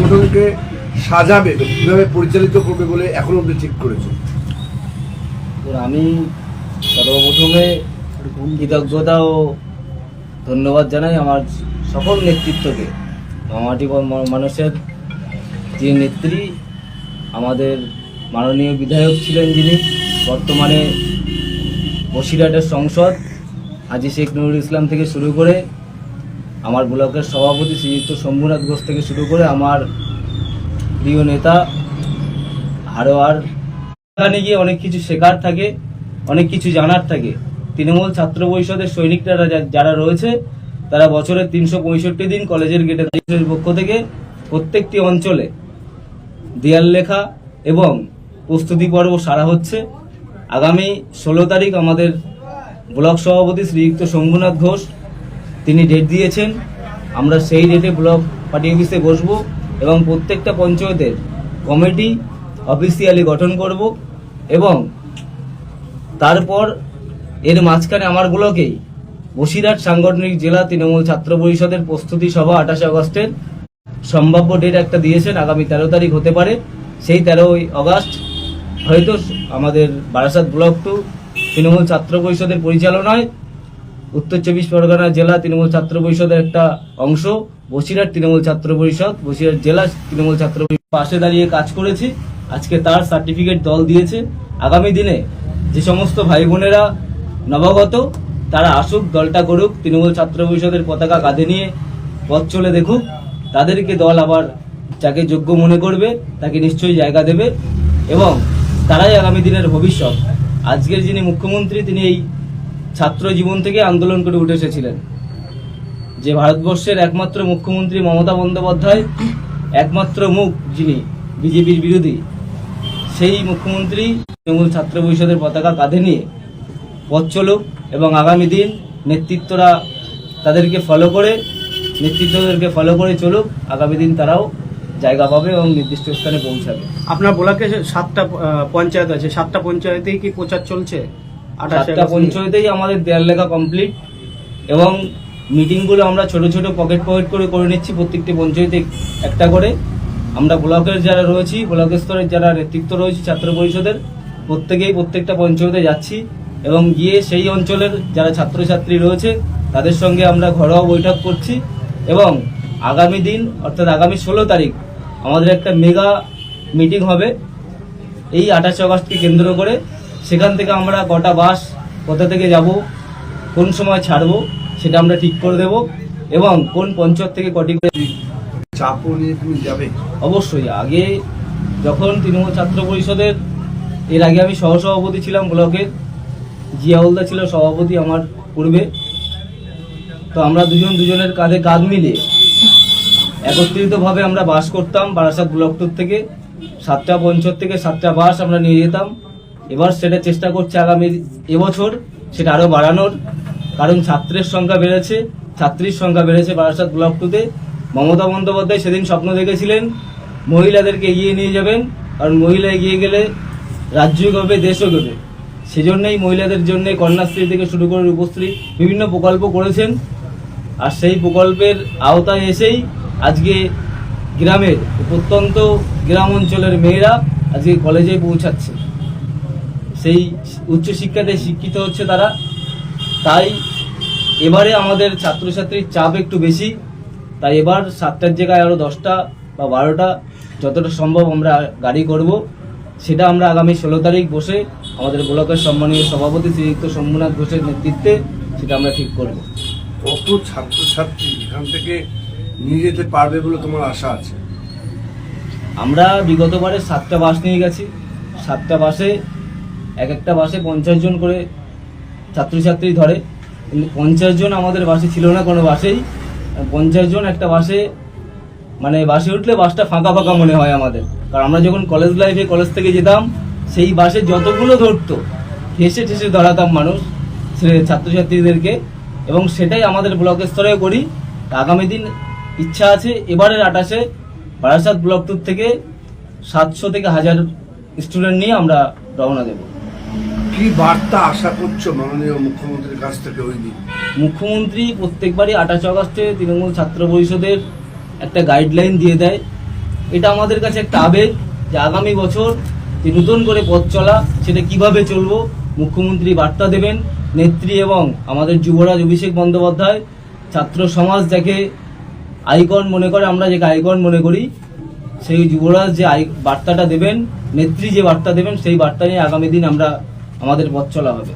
সংগঠনকে সাজাবে কীভাবে পরিচালিত করবে বলে এখন অব্দি ঠিক করেছে? আমি সর্বপ্রথমে কৃতজ্ঞতা ও ধন্যবাদ জানাই আমার সকল নেতৃত্বকে। মামাটি মানুষের যে নেত্রী, আমাদের মাননীয় বিধায়ক ছিলেন যিনি, বর্তমানে বসিরহাটের সংসদ, হাজি শেখ নুরুল ইসলাম থেকে শুরু করে আমার ব্লকের সভাপতি শ্রীযুক্ত শম্ভুনাথ ঘোষ থেকে শুরু করে আমার প্রিয় নেতা, হারোয়ার সেখানে গিয়ে অনেক কিছু শেখার থাকে, অনেক কিছু জানার থাকে। তৃণমূল ছাত্র পরিষদের সৈনিকরা যারা রয়েছে, তারা বছরের তিনশো পঁয়ষট্টি দিন কলেজের গেটে পক্ষ থেকে প্রত্যেকটি অঞ্চলে দেয়াল লেখা এবং প্রস্তুতি পর্ব সারা হচ্ছে। আগামী ষোলো তারিখ আমাদের ব্লক সভাপতি শ্রীযুক্ত শম্ভুনাথ ঘোষ তিনি ডেট দিয়েছেন। আমরা সেই ডেটে ব্লক পার্টি অফিসে বসবো এবং প্রত্যেকটা পঞ্চায়েতের কমিটি অফিসিয়ালি গঠন করব এবং তারপর এর মাঝখানে আমার ব্লকেই বসিরহাট সাংগঠনিক জেলা তৃণমূল ছাত্র পরিষদের প্রস্তুতি সভা আঠাশে আগস্টের। সম্ভাব্য ডেট একটা দিয়েছেন, আগামী তেরো তারিখ হতে পারে, সেই তেরোই আগস্ট। হয়তো আমাদের বারাসাত ব্লক টু তৃণমূল ছাত্র পরিষদের পরিচালনায় উত্তর চব্বিশ পরগনা জেলা তৃণমূল ছাত্র পরিষদের একটা অংশ, বসিরহাট তৃণমূল ছাত্র পরিষদ, বসিরহাট জেলা তৃণমূল ছাত্র পাশে দাঁড়িয়ে কাজ করেছি। আজকে তার সার্টিফিকেট দল দিয়েছে। আগামী দিনে যে সমস্ত ভাই বোনেরা নবাগত, তারা আসুক, দলটা করুক, তৃণমূল ছাত্র পরিষদের পতাকা কাঁধে নিয়ে পথ চলে দেখুক। তাদেরকে দল আবার যাকে যোগ্য মনে করবে, তাকে নিশ্চয়ই জায়গা দেবে। এবং তারাই আগামী দিনের ভবিষ্যৎ। আজকের যিনি মুখ্যমন্ত্রী, তিনি এই ছাত্র জীবন থেকে আন্দোলন করে উঠে এসেছিলেন। যে ভারতবর্ষের একমাত্র মুখ্যমন্ত্রী মমতা বন্দ্যোপাধ্যায়, একমাত্র মুখ যিনি বিজেপির বিরোধী, সেই মুখ্যমন্ত্রী তৃণমূল ছাত্র পরিষদের পতাকা কাঁধে নিয়ে পথ চলুক এবং আগামী দিন নেতৃত্বরা তাদেরকে ফলো করে, নেতৃত্বদেরকে ফলো করে চলুক, আগামী দিন তারাও জায়গা পাবে এবং নির্দিষ্ট স্থানে পৌঁছাবে। আপনার ব্লকে সাতটা পঞ্চায়েত আছে, সাতটা পঞ্চায়েতেই কি প্রচার চলছে? সাতটা পঞ্চায়েতেই আমাদের দেয়াল লেখা কমপ্লিট এবং মিটিংগুলো আমরা ছোট ছোট পকেট পকেট করে করে নিচ্ছি প্রত্যেকটি পঞ্চায়েতে একটা করে। আমরা ব্লকের যারা রয়েছি ব্লক স্তরের যারা নেতৃত্ব রয়েছে ছাত্র পরিষদের, প্রত্যেকেই প্রত্যেকটা পঞ্চায়েতে যাচ্ছি এবং গিয়ে সেই অঞ্চলের যারা ছাত্রছাত্রী রয়েছে, তাদের সঙ্গে আমরা ঘরোয়া বৈঠক করছি এবং আগামী দিন, অর্থাৎ আগামী ষোলো তারিখ, আমাদের একটা মেগা মিটিং হবে। এই আঠাশে আগস্টকে কেন্দ্র করে সেখান থেকে আমরা কটা বাস কোথা থেকে যাব কোন সময় ছাড়বো সেটা আমরা ঠিক করে দেব এবং কোন পঞ্চায়েত থেকে কটি করে চাপও নিয়ে তুমি যাবে? অবশ্যই আগে যখন তৃণমূল ছাত্র পরিষদের এর আগে আমি সহসভাপতি ছিলাম ব্লকের জিয়াউলদা ছিল সভাপতি আমার পূর্বে। তো আমরা দুজন দুজনের কাঁধে কাঁধ মিলিয়ে একত্রিতভাবে আমরা বাস করতাম বারাসাত ব্লকটোর থেকে। সাতটা পঞ্চায়েত থেকে সাতটা বাস আমরা নিয়ে যেতাম। এবার সেটা চেষ্টা করছে আগামী এবছর, সেটা আরও বাড়ানোর। কারণ ছাত্রের সংখ্যা বেড়েছে, ছাত্রীর সংখ্যা বেড়েছে বারাসাত ব্লক টুতে মমতা বন্দ্যোপাধ্যায় সেদিন স্বপ্ন দেখেছিলেন, মহিলাদেরকে এগিয়ে নিয়ে যাবেন, কারণ মহিলা এগিয়ে গেলে রাজ্য এগোবে দেশও এগোবে সেজন্যই মহিলাদের জন্য কন্যাশ্রী থেকে শুরু করে রূপশ্রী বিভিন্ন প্রকল্প করেছেন। আর সেই প্রকল্পের আওতায় এসেই আজকে গ্রামের প্রত্যন্ত গ্রাম অঞ্চলের মেয়েরা আজকে কলেজে পৌঁছাচ্ছে। সেই উচ্চশিক্ষাতে শিক্ষিত হচ্ছে তারা। তাই এবারে আমাদের ছাত্রছাত্রীর চাপ একটু বেশি। তাই এবার সাতটার জায়গায় আরও দশটা বা বারোটা যতটা সম্ভব আমরা গাড়ি করব। সেটা আমরা আগামী ষোলো তারিখ বসে আমাদের ব্লকের সম্মানীয় সভাপতি শ্রীযুক্ত শম্ভুনাথ ঘোষের নেতৃত্বে সেটা আমরা ঠিক করব। কত ছাত্রছাত্রী এখান থেকে নিয়ে যেতে পারবে বলে তোমার আশা আছে? আমরা বিগতবারে সাতটা বাস নিয়ে গেছি। সাতটা বাসে এক একটা বাসে পঞ্চাশ জন করে ছাত্রছাত্রী ধরে। কিন্তু পঞ্চাশ জন আমাদের বাসে ছিল না কোনো বাসেই। পঞ্চাশ জন একটা বাসে মানে বাসে উঠলে বাসটা ফাঁকা ফাঁকা মনে হয় আমাদের। কারণ আমরা যখন কলেজ লাইফে কলেজ থেকে যেতাম, সেই বাসে যতগুলো ধরতো ঠেসে ঠেসে ধরাতাম মানুষ ছাত্রছাত্রীদেরকে। এবং সেটাই আমাদের ব্লক স্তরেও করি। আগামী দিন ইচ্ছা আছে, এবারের আটাশে বারাসাত ব্লক টুর থেকে সাতশো থেকে হাজার স্টুডেন্ট নিয়ে আমরা রওনা দেব। কি বার্তা আশা করছ মাননীয় মুখ্যমন্ত্রীর কাছ থেকে ওই দিন? মুখ্যমন্ত্রী প্রত্যেকবারই আঠাশ আগস্টে তৃণমূল ছাত্র পরিষদের একটা গাইডলাইন দিয়ে দেয়। এটা আমাদের কাছে একটা আবেগ যে আগামী বছর যে নতুন করে পথ চলা, সেটা কীভাবে চলবো? মুখ্যমন্ত্রী বার্তা দেবেন। নেত্রী এবং আমাদের যুবরাজ অভিষেক বন্দ্যোপাধ্যায় ছাত্র সমাজ যাকে আইকন মনে করে, আমরা যাকে আইকন মনে করি, সেই যুবরাজ যে বার্তাটা দেবেন, নেত্রী যে বার্তা দেবেন, সেই বার্তা নিয়ে আগামী দিন আমরা আমাদের পথ চলা হবে।